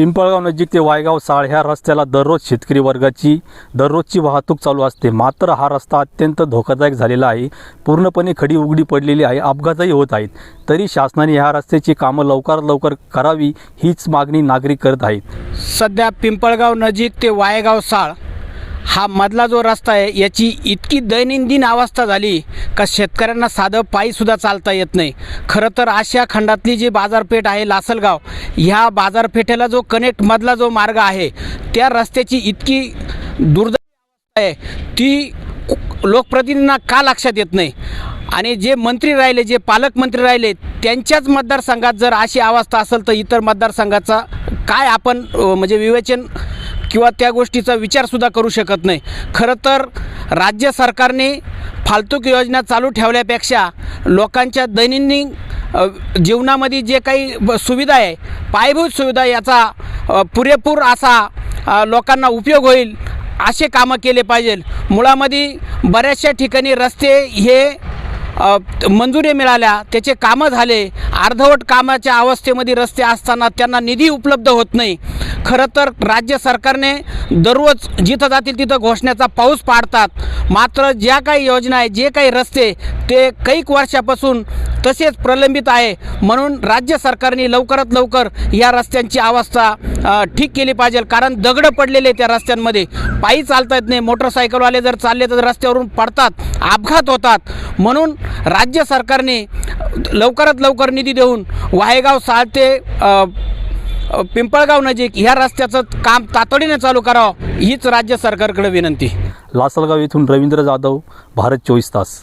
पिंपळगाव नजीक ते वायगाव साळ ह्या रस्त्याला दररोज शेतकरी वर्गाची दररोजची वाहतूक चालू असते. मात्र हा रस्ता अत्यंत धोकादायक झालेला आहे. पूर्णपणे खडी उघडी पडलेली आहे. अपघातही होत आहेत. तरी शासनाने ह्या रस्त्याची कामं लवकरात लवकर करावी हीच मागणी नागरिक करत आहेत. सध्या पिंपळगाव नजीक ते वायगाव साळ हा मधला जो रस्ता आहे याची इतकी दैनंदिन अवस्था झाली का शेतकऱ्यांना साधं पायीसुद्धा चालता येत नाही. खरं तर आशिया खंडातली जी बाजारपेठ आहे लासलगाव ह्या बाजारपेठेला जो कनेक्ट मधला जो मार्ग आहे त्या रस्त्याची इतकी दुर्दैव आहे ती लोकप्रतिनिधींना का लक्षात येत नाही? आणि जे मंत्री राहिले जे पालकमंत्री राहिले त्यांच्याच मतदारसंघात जर अशी अवस्था असेल तर इतर मतदारसंघाचा काय आपण म्हणजे विवेचन किंवा त्या गोष्टीचा विचारसुद्धा करू शकत नाही. खरं तर राज्य सरकारने फालतूक योजना चालू ठेवल्यापेक्षा लोकांच्या दैनंदिन जीवनामध्ये जे काही ब- सुविधा आहे पायाभूत सुविधा याचा पुरेपूर असा लोकांना उपयोग होईल असे कामं केले पाहिजे. मुळामध्ये बऱ्याचशा ठिकाणी रस्ते हे मंजुरी मिळाल्या त्याचे कामं झाले. अर्धवट कामाच्या अवस्थेमध्ये रस्ते असताना त्यांना निधी उपलब्ध होत नाही. खरं तर राज्य सरकारने दररोज जिथं जातील तिथं घोषण्याचा पाऊस पाडतात. मात्र ज्या काही योजना आहे जे काही रस्ते ते कैक वर्षापासून तसेच प्रलंबित आहे. म्हणून राज्य सरकारने लवकरात लवकर या रस्त्यांची अवस्था ठीक केली पाहिजे. कारण दगडं पडलेले त्या रस्त्यांमध्ये. पायी चालता येत नाही. मोटरसायकलवाले जर चालले तर रस्त्यावरून पडतात अपघात होतात. म्हणून राज्य सरकारने लवकरात लवकर निधी देऊन वाहेगाव साळते पिंपळगाव नजीक ह्या रस्त्याचं काम तातडीने चालू करावं हीच राज्य सरकारकडे विनंती. लासलगाव येथून रवींद्र जाधव भारत चोवीस तास.